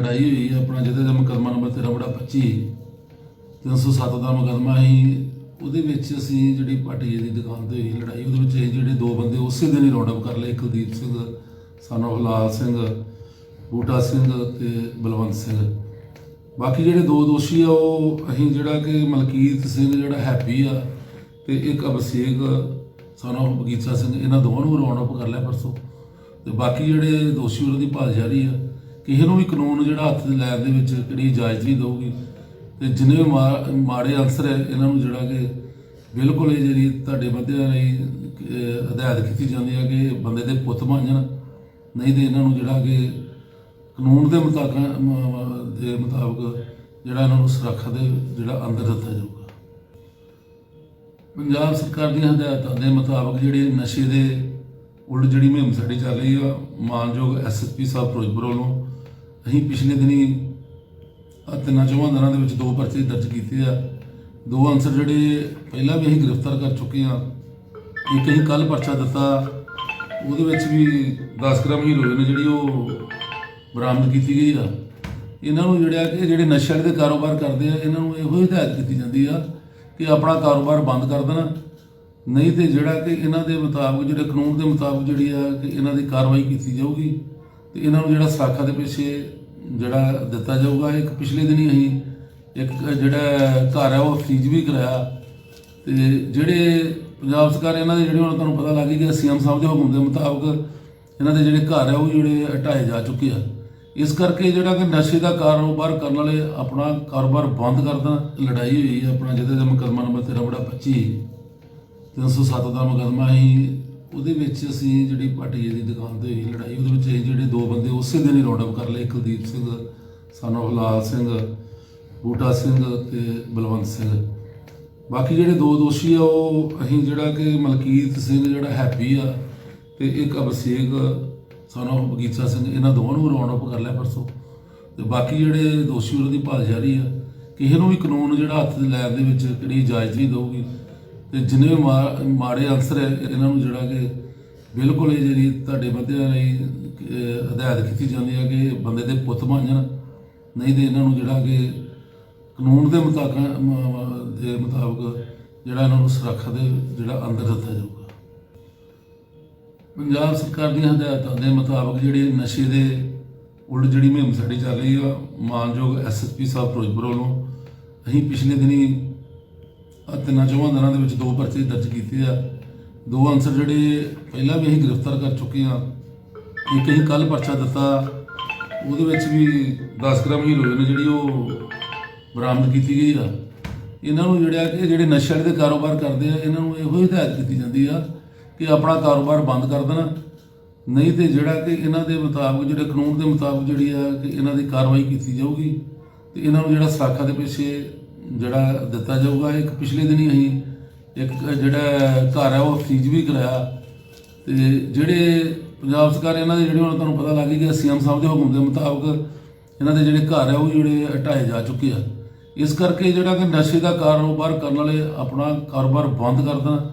ਲੜਾਈ ਹੋਈ, ਆਪਣਾ ਜਿਹਦੇ ਦਾ ਮੁਕੱਦਮਾ ਨੰਬਰ 13 ਬੜਾ 25 307 ਦਾ ਮੁਕੱਦਮਾ ਸੀ, ਉਹਦੇ ਵਿੱਚ ਅਸੀਂ ਜਿਹੜੀ ਭਾਟੀਏ ਦੀ ਦੁਕਾਨ ਤੇ ਹੋਈ ਲੜਾਈ, ਉਹਦੇ ਵਿੱਚ ਇਹ ਜਿਹੜੇ ਦੋ ਬੰਦੇ ਉਸੇ ਦਿਨ ਹੀ ਰੌਂਡ ਅਪ ਕਰ ਲਏ, ਕੁਲਦੀਪ ਸਿੰਘ ਸਾਨੂੰ ਹਲਾਲ ਸਿੰਘ, ਬੂਟਾ ਸਿੰਘ ਤੇ ਬਲਵੰਤ ਸਿੰਘ। ਬਾਕੀ ਜਿਹੜੇ ਦੋ ਦੋਸ਼ੀ ਆ, ਉਹ ਅਸੀਂ ਜਿਹੜਾ ਕਿ ਮਲਕੀਤ ਸਿੰਘ ਜਿਹੜਾ ਹੈਪੀ ਆ ਤੇ ਇੱਕ ਅਭਿਸ਼ੇਕ ਸਾਨੂੰ ਬਗੀਚਾ ਸਿੰਘ, ਇਹਨਾਂ ਦੋਵਾਂ ਨੂੰ ਰੌਂਡ ਅਪ ਕਰ ਲਿਆ ਪਰਸੋਂ। ਤੇ ਬਾਕੀ ਜਿਹੜੇ ਦੋਸ਼ੀ, ਉਹਨਾਂ ਦੀ ਭਾਲ ਜਾਰੀ ਆ। ਕਿਸੇ ਨੂੰ ਵੀ ਕਾਨੂੰਨ ਜਿਹੜਾ ਹੱਥ ਦੇ ਲੈਣ ਦੇ ਵਿੱਚ ਕਿਹੜੀ ਇਜਾਜ਼ਤ ਨਹੀਂ ਦੇਊਗੀ। ਤੇ ਜਿੰਨੇ ਵੀ ਮਾ- ਮਾੜੇ ਅਨਸਰ ਹੈ ਇਹਨਾਂ ਨੂੰ ਜਿਹੜਾ ਕਿ ਬਿਲਕੁਲ ਹੀ ਜਿਹੜੀ ਤੁਹਾਡੇ ਬੰਦਿਆਂ ਲਈ ਅਹ, ਹਦਾਇਤ ਕੀਤੀ ਜਾਂਦੀ ਹੈ ਕਿ ਬੰਦੇ ਦੇ ਪੁੱਤ ਬਣ ਜਾਣ। ਨਹੀਂ ਤੇ ਇਹਨਾਂ ਨੂੰ ਜਿਹੜਾ ਕਿ ਕਾਨੂੰਨ ਦੇ ਮੁਤਾਬਕ ਮ- ਦੇ ਮੁਤਾਬਕ ਜਿਹੜਾ ਇਹਨਾਂ ਨੂੰ ਸੁਰੱਖਿਆ ਦੇ ਜਿਹੜਾ ਅੰਦਰ ਦਿੱਤਾ ਜਾਊਗਾ। ਪੰਜਾਬ ਸਰਕਾਰ ਦੀਆਂ ਹਦਾਇਤਾਂ ਦੇ ਮੁਤਾਬਕ ਜਿਹੜੇ ਨਸ਼ੇ ਦੇ ਉਲਟ ਜਿਹੜੀ ਮੁਹਿੰਮ ਸਾਡੀ ਚੱਲ ਰਹੀ ਆ ਮਾਨਯੋਗ ਐਸਐਸਪੀ ਸਾਹਿਬ ਫਿਰੋਜ਼ਪੁਰ ਵੱਲੋਂ ਅਸੀਂ ਪਿਛਲੇ ਦਿਨੀ ਤਿੰਨਾਂ ਚੌਹਾਂ ਦਿਨਾਂ ਦੇ ਵਿੱਚ ਦੋ ਪਰਚੇ ਦਰਜ ਕੀਤੇ ਆ। ਦੋ ਅਨਸਰ ਜਿਹੜੇ ਪਹਿਲਾਂ ਵੀ ਅਸੀਂ ਗ੍ਰਿਫਤਾਰ ਕਰ ਚੁੱਕੇ ਆ ਇੱਕ ਅਸੀਂ ਕੱਲ ਪਰਚਾ ਦਿੱਤਾ। ਉਹਦੇ ਵਿੱਚ ਵੀ 10 ਗ੍ਰਾਮ ਹੀਰੋਇਨ ਜਿਹੜੀ ਉਹ ਬਰਾਮਦ ਕੀਤੀ ਗਈ ਆ। ਇਹਨਾਂ ਨੂੰ ਜਿਹੜਾ ਕਿ ਜਿਹੜੇ ਨਸ਼ੇ ਦੇ ਕਾਰੋਬਾਰ ਕਰਦੇ ਆ, ਇਹਨਾਂ ਨੂੰ ਇਹੋ ਹਦਾਇਤ ਕੀਤੀ ਜਾਂਦੀ ਆ ਕਿ ਆਪਣਾ ਕਾਰੋਬਾਰ ਬੰਦ ਕਰ ਦੇਣਾ। ਨਹੀਂ ਤੇ ਜਿਹੜਾ ਕਿ ਇਹਨਾਂ ਦੇ ਮੁਤਾਬਕ, ਜਿਹੜੇ ਕਾਨੂੰਨ ਦੇ ਮੁਤਾਬਕ ਜਿਹੜੀ ਆ ਕਿ ਇਹਨਾਂ ਦੀ ਕਾਰਵਾਈ ਕੀਤੀ ਜਾਊਗੀ ਤੇ ਇਹਨਾਂ ਨੂੰ ਜਿਹੜਾ ਸਾਖਾ ਦੇ ਪਿੱਛੇ ਜਿਹੜਾ ਦਿੱਤਾ ਜਾਊਗਾ ਇੱਕ ਪਿਛਲੇ ਦਿਨੀ ਅਸੀਂ ਇੱਕ, ਜਿਹੜਾ ਘਰ ਹੈ ਉਹ ਫੀਜ ਵੀ ਕਰਾਇਆ। ਤੇ ਜਿਹੜੇ ਪੰਜਾਬ ਸਰਕਾਰ, ਇਹਨਾਂ ਦੇ ਜਿਹੜੇ ਹੁਣ ਤੁਹਾਨੂੰ ਪਤਾ ਲੱਗ ਹੀ ਗਿਆ, ਸੀਐਮ ਸਾਹਿਬ ਦੇ ਹੁਕਮ ਦੇ ਮੁਤਾਬਕ ਇਹਨਾਂ ਦੇ ਜਿਹੜੇ ਘਰ ਹੈ ਉਹ ਜਿਹੜੇ ਹਟਾਏ ਜਾ ਚੁੱਕੇ ਆ। ਇਸ ਕਰਕੇ ਜਿਹੜਾ ਕਿ ਨਸ਼ੇ ਦਾ ਕਾਰੋਬਾਰ ਕਰਨ ਵਾਲੇ ਆਪਣਾ ਕਾਰੋਬਾਰ ਬੰਦ ਕਰਦਾ ਲੜਾਈ ਹੋਈ ਹੈ ਆਪਣਾ ਜਿਹਦੇ ਦਾ ਮੁਕੱਦਮਾ ਨੰਬਰ 13 ਬੜਾ 25 307 ਦਾ ਮੁਕੱਦਮਾ ਸੀ ਉਹਦੇ ਵਿੱਚ ਅਸੀਂ ਜਿਹੜੀ ਭਾਟੀਏ ਦੀ ਦੁਕਾਨ ਤੇ ਹੋਈ ਲੜਾਈ, ਉਹਦੇ ਵਿੱਚ ਇਹ ਜਿਹੜੇ ਦੋ ਬੰਦੇ ਉਸੇ ਦਿਨ ਹੀ ਰੌਂਡ ਅਪ ਕਰ ਲਏ, ਕੁਲਦੀਪ ਸਿੰਘ ਸਾਨੂੰ ਹਲਾਲ ਸਿੰਘ, ਬੂਟਾ ਸਿੰਘ ਤੇ ਬਲਵੰਤ ਸਿੰਘ। ਬਾਕੀ ਜਿਹੜੇ ਦੋ ਦੋਸ਼ੀ ਆ, ਉਹ ਅਸੀਂ ਜਿਹੜਾ ਕਿ ਮਲਕੀਤ ਸਿੰਘ ਜਿਹੜਾ ਹੈਪੀ ਆ ਤੇ ਇੱਕ ਅਭਿਸ਼ੇਕ ਸਾਨੂੰ ਬਗੀਚਾ ਸਿੰਘ, ਇਹਨਾਂ ਦੋਵਾਂ ਨੂੰ ਰੌਂਡ ਅਪ ਕਰ ਲਿਆ ਪਰਸੋਂ। ਤੇ ਬਾਕੀ ਜਿਹੜੇ ਦੋਸ਼ੀ, ਉਹਨਾਂ ਦੀ ਭਾਲ ਜਾਰੀ ਆ, ਕਿਸੇ ਨੂੰ ਵੀ ਕਾਨੂੰਨ ਜਿਹੜਾ ਹੱਥ ਲੈਣ ਦੇ ਵਿੱਚ ਕਿਹੜੀ ਇਜਾਜ਼ਤ ਨਹੀਂ ਦੇਊਗੀ। ਤੇ ਜਿੰਨੇ ਵੀ ਮਾ- ਮਾੜੇ ਅਨਸਰ ਹੈ, ਇਹਨਾਂ ਨੂੰ ਜਿਹੜਾ ਕਿ ਬਿਲਕੁਲ ਹੀ ਜਿਹੜੀ ਤੁਹਾਡੇ ਬੰਦਿਆਂ ਲਈ ਹਦਾਇਤ ਕੀਤੀ ਜਾਂਦੀ ਹੈ ਕਿ ਬੰਦੇ ਦੇ ਪੁੱਤ ਬਣ ਜਾਣ। ਨਹੀਂ ਤੇ ਇਹਨਾਂ ਨੂੰ ਜਿਹੜਾ ਕਿ ਕਾਨੂੰਨ ਦੇ ਮੁਤਾਬਕ ਦੇ ਮੁਤਾਬਕ ਜਿਹੜਾ ਇਹਨਾਂ ਨੂੰ ਸੁਰੱਖਿਆ ਦੇ ਜਿਹੜਾ ਅੰਦਰ ਦਿੱਤਾ ਜਾਊਗਾ। ਪੰਜਾਬ ਸਰਕਾਰ ਦੀਆਂ ਹਦਾਇਤਾਂ ਦੇ ਮੁਤਾਬਕ ਜਿਹੜੇ ਨਸ਼ੇ ਦੇ ਉਲਟ ਜਿਹੜੀ ਮੁਹਿੰਮ ਸਾਡੀ ਚੱਲ ਰਹੀ ਆ, ਮਾਨਯੋਗ ਐਸਐਸਪੀ ਸਾਹਿਬ ਫਿਰੋਜ਼ਪੁਰ ਵੱਲੋਂ, ਅਸੀਂ ਪਿਛਲੇ ਦਿਨੀ ਤਿੰਨਾਂ ਚੌਹਾਂ ਦਿਨਾਂ ਦੇ ਵਿੱਚ ਦੋ ਪਰਚੇ ਦਰਜ ਕੀਤੇ ਆ। ਦੋ ਅਨਸਰ ਜਿਹੜੇ ਪਹਿਲਾਂ ਵੀ ਅਸੀਂ ਗ੍ਰਿਫਤਾਰ ਕਰ ਚੁੱਕੇ ਆ ਇੱਕ ਅਸੀਂ ਕੱਲ ਪਰਚਾ ਦਿੱਤਾ। ਉਹਦੇ ਵਿੱਚ ਵੀ 10 ਗ੍ਰਾਮ ਹੀਰੋਇਨ ਜਿਹੜੀ ਉਹ ਬਰਾਮਦ ਕੀਤੀ ਗਈ ਆ। ਇਹਨਾਂ ਨੂੰ ਜਿਹੜਾ ਕਿ ਜਿਹੜੇ ਨਸ਼ੇ ਦੇ ਕਾਰੋਬਾਰ ਕਰਦੇ ਆ, ਇਹਨਾਂ ਨੂੰ ਇਹੋ ਹਦਾਇਤ ਕੀਤੀ ਜਾਂਦੀ ਆ ਕਿ ਆਪਣਾ ਕਾਰੋਬਾਰ ਬੰਦ ਕਰ ਦੇਣਾ। ਨਹੀਂ ਤੇ ਜਿਹੜਾ ਕਿ ਇਹਨਾਂ ਦੇ ਮੁਤਾਬਕ, ਜਿਹੜੇ ਕਾਨੂੰਨ ਦੇ ਮੁਤਾਬਕ ਜਿਹੜੀ ਆ ਕਿ ਇਹਨਾਂ ਦੀ ਕਾਰਵਾਈ ਕੀਤੀ ਜਾਊਗੀ ਤੇ ਇਹਨਾਂ ਨੂੰ ਜਿਹੜਾ ਸਾਖਾ ਦੇ ਪਿੱਛੇ ਜਿਹੜਾ ਦਿੱਤਾ ਜਾਊਗਾ ਇੱਕ ਪਿਛਲੇ ਦਿਨੀ ਅਸੀਂ ਇੱਕ, ਜਿਹੜਾ ਘਰ ਹੈ ਉਹ ਫੀਜ ਵੀ ਕਰਾਇਆ। ਤੇ ਜਿਹੜੇ ਪੰਜਾਬ ਸਰਕਾਰ, ਇਹਨਾਂ ਦੇ ਜਿਹੜੇ ਹੁਣ ਤੁਹਾਨੂੰ ਪਤਾ ਲੱਗ ਹੀ ਗਿਆ, ਸੀਐਮ ਸਾਹਿਬ ਦੇ ਹੁਕਮ ਦੇ ਮੁਤਾਬਕ ਇਹਨਾਂ ਦੇ ਜਿਹੜੇ ਘਰ ਹੈ ਉਹ ਜਿਹੜੇ ਹਟਾਏ ਜਾ ਚੁੱਕੇ ਆ। ਇਸ ਕਰਕੇ ਜਿਹੜਾ ਕਿ ਨਸ਼ੇ ਦਾ ਕਾਰੋਬਾਰ ਕਰਨ ਵਾਲੇ ਆਪਣਾ ਕਾਰੋਬਾਰ ਬੰਦ ਕਰ ਦੇਣ।